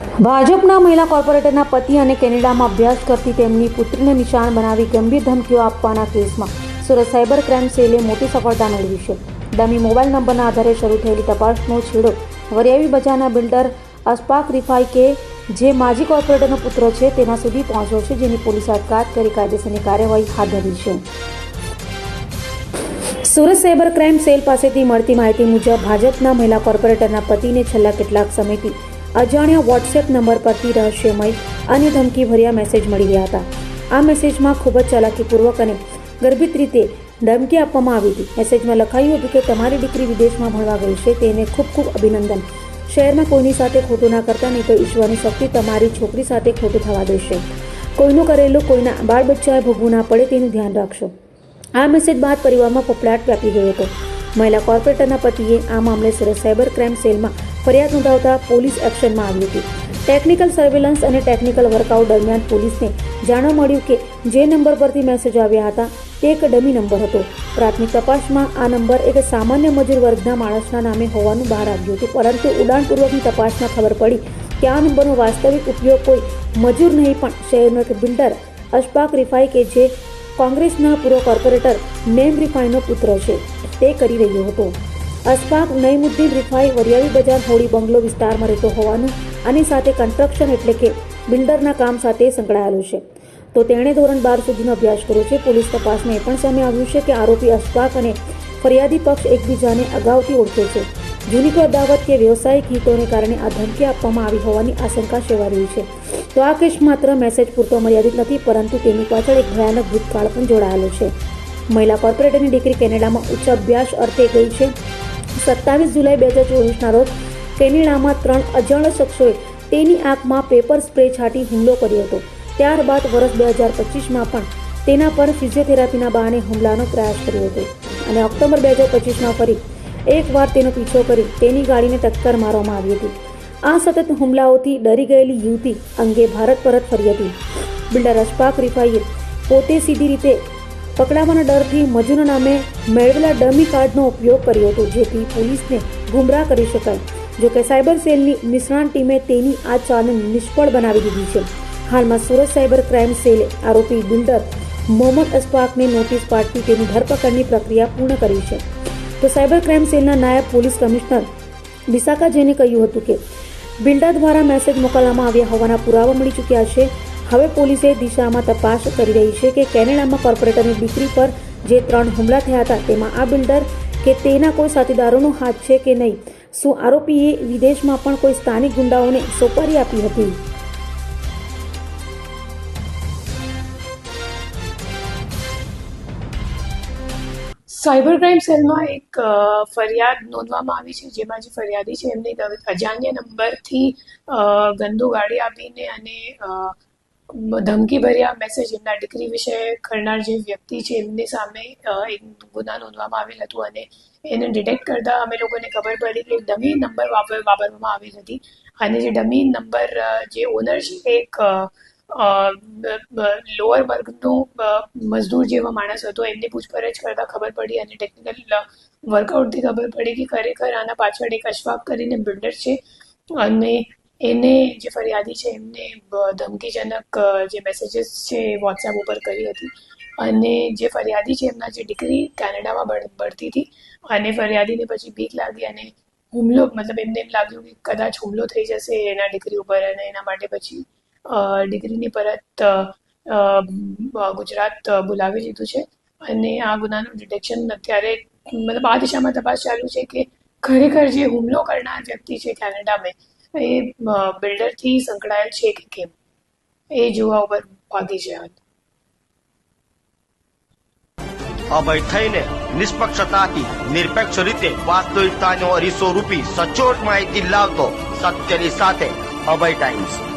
ભાજપના મહિલા કોર્પોરેટરના પતિ અને કેનેડામાં અભ્યાસ કરતી તેમની પુત્રીને નિશાન બનાવી ગંભીર ધમકીઓ આપવાના કેસમાં સુરત સાયબર ક્રાઇમ સેલે મોટી સફળતા મેળવી છે. ડમી મોબાઈલ નંબરના આધારે શરૂ થયેલી તપાસનો છેડો વરિયાવી બજારના બિલ્ડર અશફાક રિફાઈ કે જે માજી કોર્પોરેટરનો પુત્ર છે, તેના સુધી પહોંચ્યો છે, જેની પોલીસે અટકાયત કરી કાયદેસરની કાર્યવાહી હાથ ધરી છે. સુરત સાયબર ક્રાઇમ સેલ પાસેથી મળતી માહિતી મુજબ ભાજપના મહિલા કોર્પોરેટરના પતિને છેલ્લા કેટલાક સમયથી અજાણ્યા વોટ્સએપ નંબર પરથી રહસ્યમય અને ધમકીભર્યા મેસેજ મળી રહ્યા હતા. આ મેસેજમાં ખૂબ જ ચાલાકીપૂર્વક અને ગર્ભિત રીતે ધમકી આપવામાં આવી હતી. મેસેજમાં લખાયું હતું કે, તમારી દીકરી વિદેશમાં ભણવા ગઈ છે. તેને ખૂબ ખૂબ અભિનંદન. શહેરમાં કોઈની સાથે ખોટું ના કરતા, નહીં તો ઈશ્વરની શક્તિ તમારી છોકરી સાથે ખોટું થવા દેશે. કોઈનું કરેલું, કોઈના બાળ બચ્ચાએ ભોગવું ના પડે, તેનું ધ્યાન રાખશો. આ મેસેજ બાદ પરિવારમાં પપડાટ વ્યાપી ગયો હતો. મહિલા કોર્પોરેટરના પતિએ આ મામલે સુરત સાયબર ક્રાઇમ સેલમાં ફરિયાદ નોંધાવતા પોલીસ એક્શનમાં આવી હતી. ટેકનિકલ સર્વેલન્સ અને ટેકનિકલ વર્કઆઉટ દરમિયાન પોલીસને જાણવા મળ્યું કે જે નંબર પરથી મેસેજ આવ્યા હતા, તે એક ડમી નંબર હતો. પ્રાથમિક તપાસમાં આ નંબર એક સામાન્ય મજૂર વર્ગના માણસના નામે હોવાનું બહાર આવ્યું હતું, પરંતુ ઉડાણપૂર્વકની તપાસમાં ખબર પડી કે આ નંબરનો વાસ્તવિક ઉપયોગ કોઈ મજૂર નહીં, પણ શહેરનો એક બિલ્ડર, અશફાક રિફાઈ કે જે કોંગ્રેસના પૂર્વ કોર્પોરેટર મેમ રિફાઈનો પુત્ર છે, તે કરી રહ્યો હતો. અશફાક નઈમુદ્દીન રિફાઈ વરિયાળી બજાર હોળી બંગલો વિસ્તારમાં રહેતો હોવાનું આની સાથે કન્સ્ટ્રક્શન એટલે કે બિલ્ડરના કામ સાથે સંકળાયેલું છે. તો તેણે ધોરણ બાર સુધીનો અભ્યાસ કર્યો છે. પોલીસ તપાસમાં એ પણ સામે આવ્યું છે કે આરોપી અશફાક અને ફરિયાદી પક્ષ એકબીજાને અગાઉથી ઓળખે છે. જૂની અદાવત કે વ્યવસાયિક હિતોને કારણે આ ધમકી આપવામાં આવી હોવાની આશંકા સેવા રહી છે. તો આ કેસ માત્ર મેસેજ પૂરતો મર્યાદિત નથી, પરંતુ તેની પાછળ એક ભયાનક ભૂતકાળ પણ જોડાયેલો છે. મહિલા કોર્પોરેટરની દીકરી કેનેડામાં ઉચ્ચ અભ્યાસ અર્થે ગઈ છે. સત્તાવીસ જુલાઈ બે હજાર ચોવીસના રોજ કેનેડામાં ત્રણ અજાણ શખ્સોએ તેની આંખમાં પેપર સ્પ્રે છાંટી હુમલો કર્યો હતો. ત્યારબાદ વર્ષ બે હજાર પચીસમાં પણ તેના પર ફિઝિયોથેરાપીના બહાને હુમલાનો પ્રયાસ કર્યો હતો અને ઓક્ટોબર બે હજાર પચીસમાં ફરી એકવાર તેનો પીછો કરી તેની ગાડીને ટક્કર મારવામાં આવી હતી. આ સતત હુમલાઓથી ડરી ગયેલી યુવતી અંગે ભારત પરત ફરી હતી. બિલ્ડર અશફાક રિફાઈએ પોતે સીધી રીતે પકડાવાના ડરથી મજૂરના નામે મેળવેલા ડમી કાર્ડનો ઉપયોગ કર્યો હતો, જેથી પોલીસને ગુમરાહ કરી શકાય. જોકે સાયબર સેલની નિષ્ણાંત ટીમે તેની આ ચાલને નિષ્ફળ બનાવી દીધી છે. હાલમાં સુરત સાયબર ક્રાઇમ સેલે આરોપી બિલ્ડર મોહમ્મદ અશફાકને નોટિસ પાઠવી તેની ધરપકડની પ્રક્રિયા પૂર્ણ કરી છે. તો સાયબર ક્રાઇમ સેલના નાયબ પોલીસ કમિશનર વિશાખા જૈને કહ્યું હતું કે, બિલ્ડર દ્વારા મેસેજ મોકલવામાં આવ્યા હોવાના પુરાવા મળી ચૂક્યા છે. હવે પોલીસે દિશામાં તપાસ કરી રહી છે કે કેનેડામાં કોર્પોરેટરની દીકરી પર જે ત્રણ હુમલા થયા હતા, તેમાં આ બિલ્ડર કે તેના કોઈ સાથીદારોનો હાથ છે કે નહીં? શું આરોપીએ વિદેશમાં પણ કોઈ સ્થાનિક ગુંડાઓને સોપારી આપી હતી? સાયબર ક્રાઇમ સેલમાં એક ફરિયાદ નોંધવામાં આવી છે, જેમાં જે ફરિયાદી છે એમને અજાણ્યા નંબરથી ગંદુ ગાડી આપીને અને ધમકીભર્યા મેસેજ એમના દીકરી વિશે કરનાર જે વ્યક્તિ છે, એમની સામે એક ગુના નોંધવામાં આવેલ હતું અને એને ડિટેક્ટ કરતા અમે લોકોને ખબર પડી કે ડમી નંબર વાપર, વાપરવામાં આવેલ હતી. અને જે ડમી નંબર જે ઓનર છે એક લોઅર વર્ગનો મજદૂર જેવો માણસ હતો. એમની પૂછપરછ કરતા ખબર પડી અને ટેકનિકલ વર્કઆઉટથી ખબર પડી કે ખરેખર આના પાછળ એક અશફાક કરીને બિલ્ડર છે. અને એને જે ફરિયાદી છે, એમને ધમકીજનક જે મેસેજીસ છે, એ વોટ્સએપ ઉપર કરી હતી. અને જે ફરિયાદી છે, એમના જે દીકરી કેનેડામાં ભણ- ભણતી હતી. અને ફરિયાદીને પછી બીક લાગી અને હુમલો, મતલબ એમને એમ લાગ્યું કે કદાચ હુમલો થઈ જશે એના દીકરી ઉપર અને એના માટે પછી દીકરીની પરત ગુજરાત બોલાવી લીધું છે. અને આ ગુનાનું ડિટેક્શન અત્યારે, મતલબ આ દિશામાં તપાસ ચાલુ છે કે ખરેખર જે હુમલો કરનાર વ્યક્તિ છે કેનેડામાં એ બિલ્ડર બિલ્ડરથી સંકળાયેલ છે કે કેમ? એ જોવા ઉપર ભાગી છે અભય થઈને નિષ્પક્ષતાથી, નિરપેક્ષ રીતે વાસ્તવિકતાનો અરીસો રૂપી સચોટ માહિતી લાવતો સત્યની સાથે અભય ટાઈમ્સ